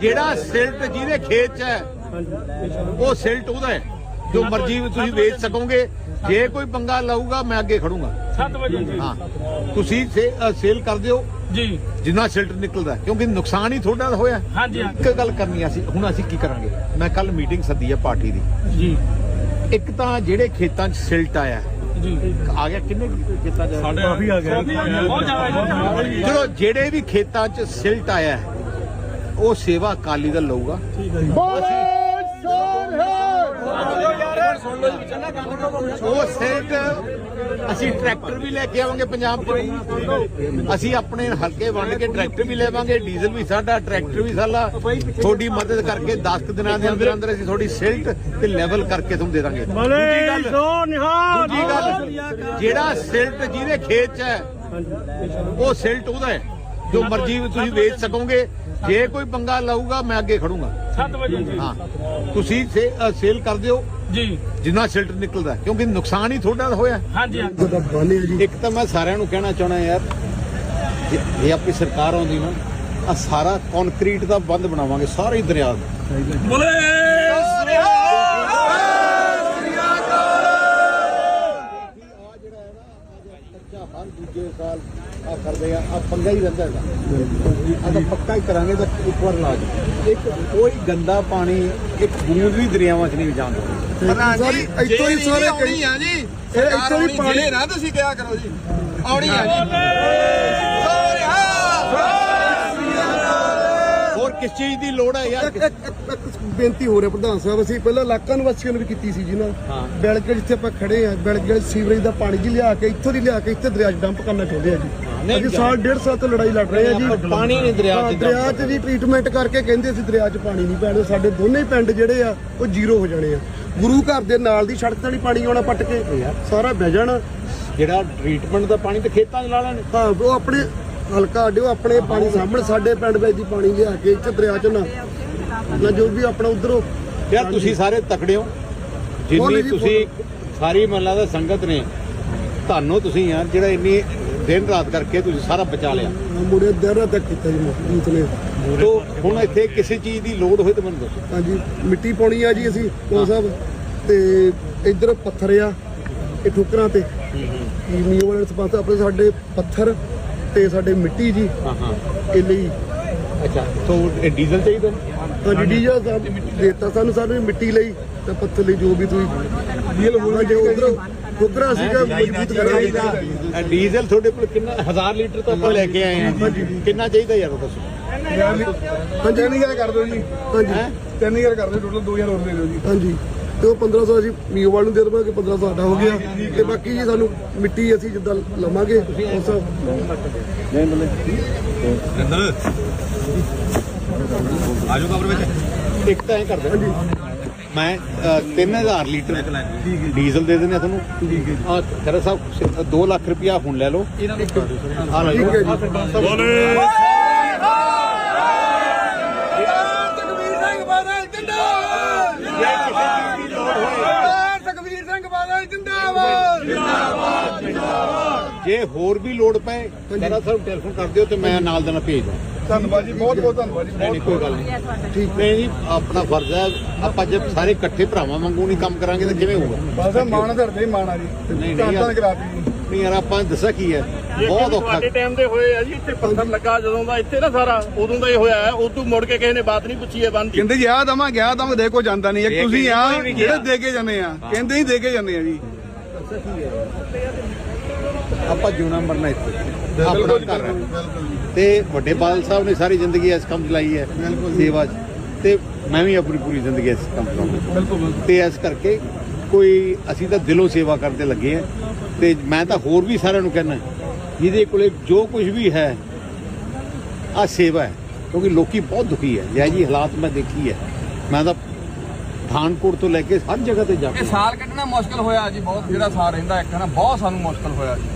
ਜਿਹੜਾ ਸਿਲਟ ਜਿਹਦੇ ਖੇਤ 'ਚ ਹੈ ਉਹ ਸਿਲਟ ਉਹਦਾ ਹੈ। ਜੋ ਮਰਜ਼ੀ ਤੁਸੀਂ ਵੇਚ ਸਕੋਗੇ। ਜੇ ਕੋਈ ਪੰਗਾ ਲਊਗਾ ਮੈਂ ਅੱਗੇ ਖੜੂੰਗਾ। 7 ਵਜੇ ਜੀ। ਹਾਂ। ਤੁਸੀਂ ਸੇ- ਸੇਲ ਕਰ ਦਿਓ। ਜੀ। ਜਿੰਨਾ ਸਿਲਟ ਨਿਕਲਦਾ ਕਿਉਂਕਿ ਨੁਕਸਾਨ ਹੀ ਤੁਹਾਡਾ ਹੋਇਆ ਹਾਂਜੀ ਇੱਕ ਗੱਲ ਕਰਨੀ ਆ ਅਸੀਂ। ਹੁਣ ਅਸੀਂ ਕੀ ਕਰਾਂਗੇ? ਮੈਂ ਕੱਲ ਮੀਟਿੰਗ ਸੱਦੀ ਹੈ ਪਾਰਟੀ ਦੀ। ਜੀ। ਇੱਕ ਤਾਂ ਜਿਹੜੇ ਖੇਤਾਂ 'ਚ ਸਿਲਟ ਆਇਆ ਜੀ। ਆ ਗਿਆ ਕਿੰਨੇ ਖੇਤਾਂ 'ਚ? ਸਾਡੇ ਆ ਗਿਆ ਬਹੁਤ ਜ਼ਿਆਦਾ ਜੀ ਚਲੋ ਜਿਹੜੇ ਵੀ ਖੇਤਾਂ 'ਚ ਸਿਲਟ ਆਇਆ ਹੈ, ਉਹ ਸੇਵਾ ਅਕਾਲੀ ਦਲ ਲਊਗਾ। ਉਹ ਸਿਲਟ ਅਸੀਂ ਟਰੈਕਟਰ ਵੀ ਲੈ ਕੇ ਆਵਾਂਗੇ ਪੰਜਾਬ 'ਚ ਅਸੀਂ ਆਪਣੇ ਹਲਕੇ ਵੰਡ ਕੇ ਟਰੈਕਟਰ ਵੀ ਲੈਵਾਂਗੇ ਡੀਜ਼ਲ ਵੀ ਸਾਡਾ ਟਰੈਕਟਰ ਵੀ ਸਾਡਾ। ਤੁਹਾਡੀ ਮਦਦ ਕਰਕੇ 10 ਕੁ ਦਿਨਾਂ ਦੇ ਅੰਦਰ ਅੰਦਰ ਅਸੀਂ ਤੁਹਾਡੀ ਸਿਲਟ ਤੇ ਲੈਵਲ ਕਰਕੇ ਤੁਹਾਨੂੰ ਦੇ ਦਾਂਗੇ। ਦੂਜੀ ਗੱਲ ਦੂਜੀ ਗੱਲ ਜਿਹੜਾ ਸਿਲਟ ਜਿਹਦੇ ਖੇਤ 'ਚ ਹੈ ਉਹ ਸਿਲਟ ਉਹਦਾ ਹੈ। ਜੋ ਮਰਜ਼ੀ ਤੁਸੀਂ ਵੇਚ ਸਕੋਗੇ ਜੇ ਕੋਈ ਪੰਗਾ ਲਊਗਾ ਮੈਂ ਅੱਗੇ ਖੜੂੰਗਾ। 7 ਵਜੇ ਜੀ। ਹਾਂ। ਤੁਸੀਂ ਸੇਲ ਕਰ ਦਿਓ। ਜੀ। ਜਿੰਨਾ ਸਿਲਟ ਨਿਕਲਦਾ ਕਿਉਂਕਿ ਨੁਕਸਾਨ ਹੀ ਤੁਹਾਡਾ ਹੋਇਆ। ਹਾਂਜੀ ਹਾਂਜੀ। ਇੱਕ ਤਾਂ ਮੈਂ ਸਾਰਿਆਂ ਨੂੰ ਕਹਿਣਾ ਚਾਹਣਾ ਯਾਰ ਜੇ ਜੇ ਆਪਣੀ ਸਰਕਾਰ ਆਉਂਦੀ ਨਾ ਆ ਸਾਰਾ ਕੰਕਰੀਟ ਦਾ ਬੰਦ ਬਣਾਵਾਂਗੇ ਸਾਰੇ ਹੀ ਦਰਿਆ ਦਾ। ਬੋਲੇ ਹਰ ਦੂਜੇ ਸਾਲ ਆ ਕਰਦੇ ਆ ਆ ਪੰਗਾ ਹੀ ਰਹਿੰਦਾ ਹੈਗਾ। ਆ ਤਾਂ ਪੱਕਾ ਹੀ ਕਰਾਂਗੇ ਤਾਂ ਇੱਕ ਵਾਰ ਇਲਾਜ ਇੱਕ ਕੋਈ ਗੰਦਾ ਪਾਣੀ ਇੱਕ ਬੂੰਦ ਵੀ ਦਰਿਆਵਾਂ 'ਚ ਨਹੀਂ ਜਾਣ ਦਿੰਦੇ। ਜੀ ਇੱਥੋਂ ਹੀ ਸਾਰੇ ਆਉਣੀ ਆ ਜੀ ਸਰਕਾਰ ਇੱਥੋਂ ਹੀ ਪਾਣੀ- ਨਾ ਤੁਸੀਂ ਕਿਹਾ ਕਰੋ ਜੀ ਆਉਣੀ ਆ ਜੀ। ਹੋਰ ਕਿਸ ਚੀਜ਼ ਦੀ ਲੋੜ ਹੈ ਯਾਰ? ਬੇਨਤੀ ਹੋ ਰਿਹਾ ਪ੍ਰਧਾਨ ਸਾਹਿਬ ਅਸੀਂ ਪਹਿਲਾਂ ਇਲਾਕਾ ਨਿਵਾਸੀਆਂ ਨੂੰ ਵੀ ਕੀਤੀ ਸੀ ਜੀ ਨਾ। ਬੈਲਗੜ ਜਿੱਥੇ ਆਪਾਂ ਖੜੇ ਆ ਬੈਲਗੜ ਸੀਵਰੇਜ ਦਾ ਪਾਣੀ ਜੀ ਲਿਆ ਕੇ ਇੱਥੋਂ ਦੀ ਲਿਆ ਕੇ ਇੱਥੇ ਦਰਿਆ 'ਚ ਡੰਪ ਕਰਨਾ ਚਾਹੁੰਦੇ ਆ ਜੀ। ਅਸੀਂ ਸਾਲ ਡੇਢ ਸਾਲ ਤੋਂ ਲੜਾਈ ਲੜ ਰਹੇ ਆ ਜੀ। ਪਾਣੀ ਨਹੀਂ ਦਰਿਆ 'ਚ ਦਰਿਆ 'ਚ ਜੀ ਟ੍ਰੀਟਮੈਂਟ ਕਰਕੇ ਕਹਿੰਦੇ ਅਸੀਂ ਦਰਿਆ 'ਚ ਪਾਣੀ ਨਹੀਂ ਪੈਣਾ ਸਾਡੇ ਦੋਨੇ ਪਿੰਡ ਜਿਹੜੇ ਆ ਉਹ ਜ਼ੀਰੋ ਹੋ ਜਾਣੇ ਆ। ਗੁਰੂ ਘਰ ਦੇ ਨਾਲ ਦੀ ਸੜਕ ਤੇ ਨਹੀਂ ਪਾਣੀ ਆਉਣਾ ਪੱਟ ਕੇ। ਸਾਰਾ ਬਹਿ ਜਾਣਾ। ਜਿਹੜਾ ਟ੍ਰੀਟਮੈਂਟ ਦਾ ਪਾਣੀ ਤੇ ਖੇਤਾਂ 'ਚ ਲਾ ਲੈਣੇ। ਹਾਂ ਉਹ ਆਪਣੇ ਹਲਕਾ ਅੱਡਿਓ ਆਪਣੇ ਪਾਣੀ ਸਾਹਮਣੇ ਸਾਡੇ ਪਿੰਡ ਵਿੱਚ ਦੀ ਪਾਣੀ ਲਿਆ ਕੇ ਇੱਥੇ ਦਰਿਆ 'ਚ ਨਾ। ਨਾ ਜੋ ਵੀ ਆਪਣਾ ਉਧਰੋਂ। ਯਾਰ ਤੁਸੀਂ ਸਾਰੇ ਤਕੜੇ ਹੋ। ਜਿੰਨੀ ਤੁਸੀਂ ਸਾਰੀ ਮਹੱਲਾ ਦਾ ਸੰਗਤ ਨੇ ਤੁਹਾਨੂੰ ਤੁਸੀਂ ਯਾਰ। ਜਿਹੜਾ ਇੰਨੀ ਦਿਨ ਰਾਤ ਕਰਕੇ ਤੁਸੀਂ ਸਾਰਾ ਬਚਾ ਲਿਆ। ਮੁੜੇ ਦਰਾ ਤੱਕ ਕੀਤਾ ਜੀ ਮੂਤ ਨੇ। ਤੋ ਹੁਣ ਇੱਥੇ ਕਿਸੇ ਚੀਜ਼ ਦੀ ਲੋੜ ਹੋਏ ਤਾਂ ਮੈਨੂੰ ਦੱਸੋ। ਹਾਂਜੀ ਮਿੱਟੀ ਪਾਉਣੀ ਆ ਜੀ ਅਸੀਂ ਉਹ ਸਾਹਿਬ। ਤੇ ਇੱਧਰ ਪੱਥਰ ਆ ਇਹ ਠੋਕਰਾਂ ਤੇ। ਮੀਓ ਵਾਲੇ ਸਪਾਂਸ ਆਪਣੇ ਸਾਡੇ ਪੱਥਰ ਤੇ ਸਾਡੇ ਮਿੱਟੀ ਜੀ। ਹਾਂ ਹਾਂ ਇਹ ਲਈ। ਅੱਛਾ ਤੋ ਇਹ ਡੀਜ਼ਲ ਚਾਹੀਦਾ ਹਾਂਜੀ ਡੀਜ਼ਲ ਸਾਹਿਬ ਦੇਤਾ ਸਾਨੂੰ ਸਾਨੂੰ ਮਿੱਟੀ ਲਈ। ਤੇ ਪੱਥਰ ਲਈ ਜੋ ਵੀ ਤੁਸੀਂ ਡੀਜ਼ਲ ਹੋਣਾ ਜੇ ਉਧਰ ਠੋਕਰਾਂ ਸੀਗਾ ਮਜ਼ਬੂਤ ਕਰਾਂਗੇ ਇਹ ਡੀਜ਼ਲ ਤੁਹਾਡੇ ਕੋਲ ਕਿੰਨਾ 1000 ਲੀਟਰ ਤਾਂ ਆਪਾਂ ਲੈ ਕੇ ਆਏ ਹਾਂ ਕਿੰਨਾ ਚਾਹੀਦਾ ਯਾਰ ਉਹ ਦੱਸੋ? ਹਾਂਜੀ। 3000 ਕਰ ਦਿਓ ਜੀ। ਹਾਂਜੀ। ਹੈਂ? 3000 ਕਰ ਦਿਓ ਟੋਟਲ 2000 ਹੋਰ ਦੇ ਦਿਓ ਜੀ। ਹਾਂਜੀ। ਤੇ ਉਹ 1500 ਅਸੀਂ ਮੀਓ ਵਾਲ ਨੂੰ ਦੇ ਦੇਵਾਂਗੇ 1500 ਸਾਡਾ ਹੋ ਗਿਆ। ਤੇ ਬਾਕੀ ਜੀ ਸਾਨੂੰ ਮਿੱਟੀ ਅਸੀਂ ਜਿੱਦਾਂ ਲਵਾਂਗੇ ਉਸ ਆਜੋ ਕਬਰ ਵਿੱਚ। ਇੱਕ ਤਾਂ ਐ ਕਰਦੇ ਮੈਂ ਅ, 3000 ਲੀਟਰ ਡੀਜ਼ਲ ਦੇ ਦਿੰਦੇ ਆ ਤੁਹਾਨੂੰ। ਠੀਕ ਹੈ ਆ ਖਰਾ ਸਾਹਿਬ 2 ਲੱਖ ਰੁਪਇਆ ਹੁਣ ਲੈ ਲਓ। ਆ ਲਓ। ਠੀਕ ਹੈ ਜੀ। ਤਕਵੀਰ ਸਿੰਘ ਬਾਦਲ ਜਿੰਦਾਬਾਦ। ਸਰਦਾਰ ਤਕਵੀਰ ਸਿੰਘ ਬਾਦਲ ਜਿੰਦਾਬਾਦ। ਜੇ ਹੋਰ ਵੀ ਲੋੜ ਪਏ ਖਰਾ ਸਾਹਿਬ ਟੈਲੀਫੋਨ ਕਰ ਦਿਓ ਤੇ ਮੈਂ ਨਾਲ ਦੇ ਨਾਲ ਭੇਜ ਦਾਂ ਧੰਨਵਾਦ ਜੀ ਬਹੁਤ ਬਹੁਤ ਧੰਨਵਾਦ ਜੀ। ਨਹੀਂ ਨਹੀਂ ਕੋਈ ਗੱਲ ਨਹੀਂ। ਠੀਕ ਨਹੀਂ ਜੀ ਆਪਣਾ ਫਰਜ਼ ਹੈ ਆਪਾਂ ਜੇ ਸਾਰੇ ਇਕੱਠੇ ਭਰਾਵਾਂ ਵਾਂਗੂ ਨਹੀਂ ਕੰਮ ਕਰਾਂਗੇ ਤਾਂ ਕਿਵੇਂ ਹੋਊਗਾ? ਬਸ ਮਾਣ ਧਰਦੇ ਹੀ ਮਾਣ ਆ ਜੀ। ਨਹੀਂ, ਤਾਂ ਯਾਰ। ਕਰਾਤੀ ਨਹੀਂ ਯਾਰ ਆਪਾਂ ਦੱਸਿਆ ਕੀ ਹੈ? ਬਹੁਤ ਔਖਾ ਤੁਹਾਡੇ ਟਾਈਮ ਦੇ ਹੋਏ ਆ ਜੀ ਇੱਥੇ ਪੱਥਰ ਲੱਗਾ ਜਦੋਂ ਦਾ ਇੱਥੇ ਨਾ ਸਾਰਾ ਉਦੋਂ ਦਾ ਹੀ ਹੋਇਆ ਹੈ ਉਦੋਂ ਮੁੜ ਕੇ ਕਿਸੇ ਨੇ ਬਾਤ ਨਹੀਂ ਪੁੱਛੀ ਹੈ ਬੰਦ ਕਹਿੰਦੇ ਜੀ ਆ ਦਵਾਂ ਗਿਆ ਦਵਾਂ ਦੇ ਕੋ ਜਾਂਦਾ ਨਹੀਂ। ਤੁਸੀਂ ਕੇ ਆ। ਜਿਹੜੇ ਦੇ ਕੇ ਜਾਂਦੇ ਆ ਕਹਿੰਦੇ ਹੀ ਦੇ ਕੇ ਜਾਂਦੇ ਆ ਜੀ। ਆਪਾਂ ਜਿਉਣਾ ਮਰਨਾ ਇੱਥੇ। ਆਪਣਾ ਘਰ ਹੈ। ਤੇ ਵੱਡੇ ਬਾਦਲ ਸਾਹਿਬ ਨੇ ਸਾਰੀ ਜ਼ਿੰਦਗੀ ਇਸ ਕੰਮ 'ਚ ਲਾਈ ਹੈ ਸੇਵਾ 'ਚ। ਤੇ ਮੈਂ ਵੀ ਆਪਣੀ ਪੂਰੀ ਜ਼ਿੰਦਗੀ ਇਸ ਕੰਮ 'ਚ ਲਾਉਂਗਾ ਤੇ ਇਸ ਕਰਕੇ ਕੋਈ ਅਸੀਂ ਤਾਂ ਦਿਲੋਂ ਸੇਵਾ ਕਰਦੇ ਲੱਗੇ ਆ ਤੇ ਮੈਂ ਤਾਂ ਹੋਰ ਵੀ ਸਾਰਿਆਂ ਨੂੰ ਕਹਿਣਾ ਜਿਹਦੇ ਕੋਲੇ ਜੋ ਕੁਝ ਵੀ ਹੈ ਆ ਸੇਵਾ ਹੈ। ਕਿਉਂਕਿ ਲੋਕੀ ਬਹੁਤ ਦੁਖੀ ਹੈ। ਜੈ ਜੀ ਹਾਲਾਤ ਮੈਂ ਦੇਖੀ ਹੈ। ਮੈਂ ਤਾਂ ਪਠਾਨਕੋਟ ਤੋਂ ਲੈ ਕੇ ਹਰ ਜਗ੍ਹਾ ਤੇ ਜਾ ਕੇ ਇਹ ਸਾਲ ਕੱਢਣਾ ਮੁਸ਼ਕਲ ਹੋਇਆ ਜੀ ਬਹੁਤ ਜਿਹੜਾ ਸਾਲ ਰਹਿੰਦਾ ਇੱਕ ਨਾ ਬਹੁਤ ਸਾਨੂੰ ਮੁਸ਼ਕਲ ਹੋਇਆ ਜੀ।